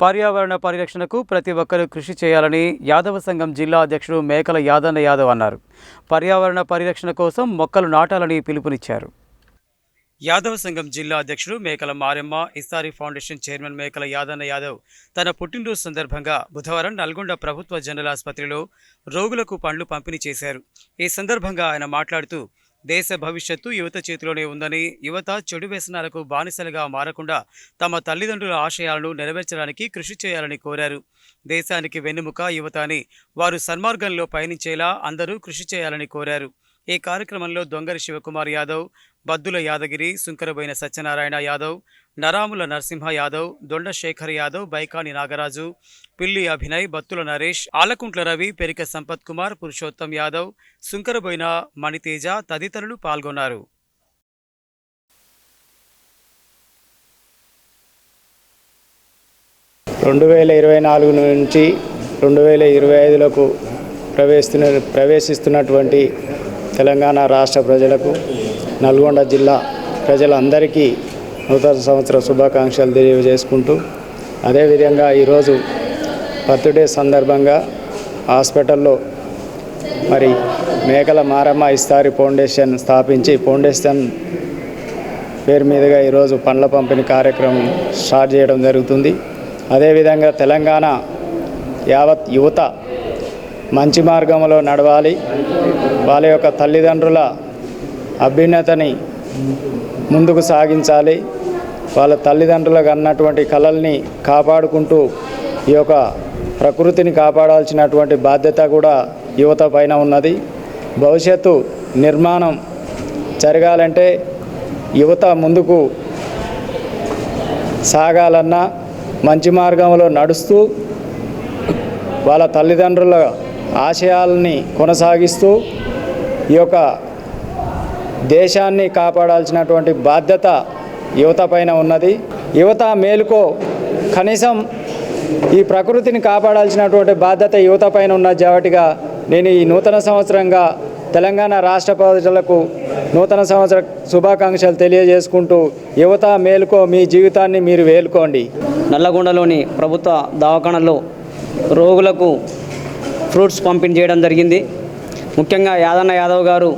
పర్యావరణ పరిరక్షణకు ప్రతి ఒక్కరూ కృషి చేయాలని యాదవ సంఘం జిల్లా అధ్యక్షుడు మేకల యాదన్న యాదవ్ అన్నారు. పర్యావరణ పరిరక్షణ కోసం మొక్కలు నాటాలని పిలుపునిచ్చారు. యాదవ సంఘం జిల్లా అధ్యక్షుడు మేకల మారెమ్మ ఇస్తారీ ఫౌండేషన్ చైర్మన్ మేకల యాదన్న యాదవ్ తన పుట్టినరోజు సందర్భంగా బుధవారం నల్గొండ ప్రభుత్వ జనరల్ ఆసుపత్రిలో రోగులకు పండ్లు పంపిణీ చేశారు. ఈ సందర్భంగా ఆయన మాట్లాడుతూ దేశ భవిష్యత్తు యువత చేతిలోనే ఉందని యువత చెడు వ్యసనాలకు బానిసలుగా మారకుండా తమ తల్లిదండ్రుల ఆశయాలను నెరవేర్చడానికి కృషి చేయాలని కోరారు. దేశానికి వెన్నెముక యువత అని వారు సన్మార్గంలో పయనించేలా అందరూ కృషి చేయాలని కోరారు. ఈ కార్యక్రమంలో దొంగరి శివకుమార్ యాదవ్ బద్దుల యాదగిరి సుంకరబోయిన సత్యనారాయణ యాదవ్ నరాముల నరసింహ యాదవ్ దొండ శేఖర్ యాదవ్ బైకాని నాగరాజు పిల్లి అభినయ్ బత్తుల నరేష్ ఆలకుంట్ల రవి పెరిక సంపత్ కుమార్ పురుషోత్తం యాదవ్ సుంకరబోయిన మణితేజ తదితరులు పాల్గొన్నారు. రెండు వేల ఇరవై నాలుగు నుంచి రెండు వేల ఇరవై ఐదులకు ప్రవేశిస్తున్న ప్రవేశిస్తున్నటువంటి తెలంగాణ రాష్ట్ర ప్రజలకు నల్గొండ జిల్లా ప్రజలందరికీ నూతన సంవత్సర శుభాకాంక్షలు తెలియజేసుకుంటూ అదేవిధంగా ఈరోజు బర్త్డే సందర్భంగా హాస్పిటల్లో మరి మేకల మారమ్మ ఇస్తారి ఫౌండేషన్ స్థాపించి ఫౌండేషన్ పేరు మీదుగా ఈరోజు పండ్ల పంపిణీ కార్యక్రమం స్టార్ట్ చేయడం జరుగుతుంది. అదేవిధంగా తెలంగాణ యావత్ యువత మంచి మార్గంలో నడవాలి. వాళ్ళ యొక్క తల్లిదండ్రుల అభ్యున్నతని ముందుకు సాగించాలి. వాళ్ళ తల్లిదండ్రులకు అన్నటువంటి కళల్ని కాపాడుకుంటూ ఈ యొక్క ప్రకృతిని కాపాడాల్సినటువంటి బాధ్యత కూడా యువత పైన ఉన్నది. భవిష్యత్తు నిర్మాణం జరగాలంటే యువత ముందుకు సాగాలన్నా మంచి మార్గంలో నడుస్తూ వాళ్ళ తల్లిదండ్రుల ఆశయాలని కొనసాగిస్తూ ఈ యొక్క దేశాన్ని కాపాడాల్సినటువంటి బాధ్యత యువత పైన ఉన్నది. యువత మేలుకో కనీసం ఈ ప్రకృతిని కాపాడాల్సినటువంటి బాధ్యత యువత పైన ఉన్న జావటిగా నేను ఈ నూతన సంవత్సరంగా తెలంగాణ రాష్ట్ర ప్రజలకు నూతన సంవత్సర శుభాకాంక్షలు తెలియజేసుకుంటూ యువత మేలుకో మీ జీవితాన్ని మీరు వేలుకోండి. నల్లగొండలోని ప్రభుత్వ దవాఖానలో రోగులకు ఫ్రూట్స్ పంపిణీ చేయడం జరిగింది. ముఖ్యంగా యాదన్న యాదవ్ గారు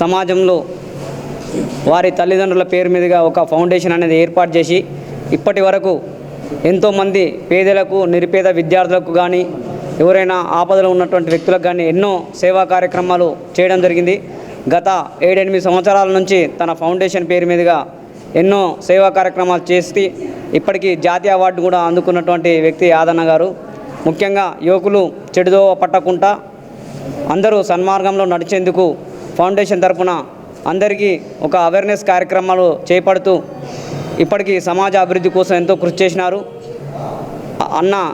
సమాజంలో వారి తల్లిదండ్రుల పేరు మీదుగా ఒక ఫౌండేషన్ అనేది ఏర్పాటు చేసి ఇప్పటి వరకు ఎంతోమంది పేదలకు నిరుపేద విద్యార్థులకు కానీ ఎవరైనా ఆపదలో ఉన్నటువంటి వ్యక్తులకు కానీ ఎన్నో సేవా కార్యక్రమాలు చేయడం జరిగింది. గత ఏడెనిమిది సంవత్సరాల నుంచి తన ఫౌండేషన్ పేరు మీదుగా ఎన్నో సేవా కార్యక్రమాలు చేసి ఇప్పటికీ జాతీయ అవార్డు కూడా అందుకున్నటువంటి వ్యక్తి యాదన్న గారు. ముఖ్యంగా యువకులు చెడుదోవ పట్టకుండా అందరూ సన్మార్గంలో నడిచేందుకు ఫౌండేషన్ తరఫున అందరికీ ఒక అవేర్నెస్ కార్యక్రమాలు చేపడుతూ ఇప్పటికీ సమాజ అభివృద్ధి కోసం ఎంతో కృషి చేసినారు. అన్న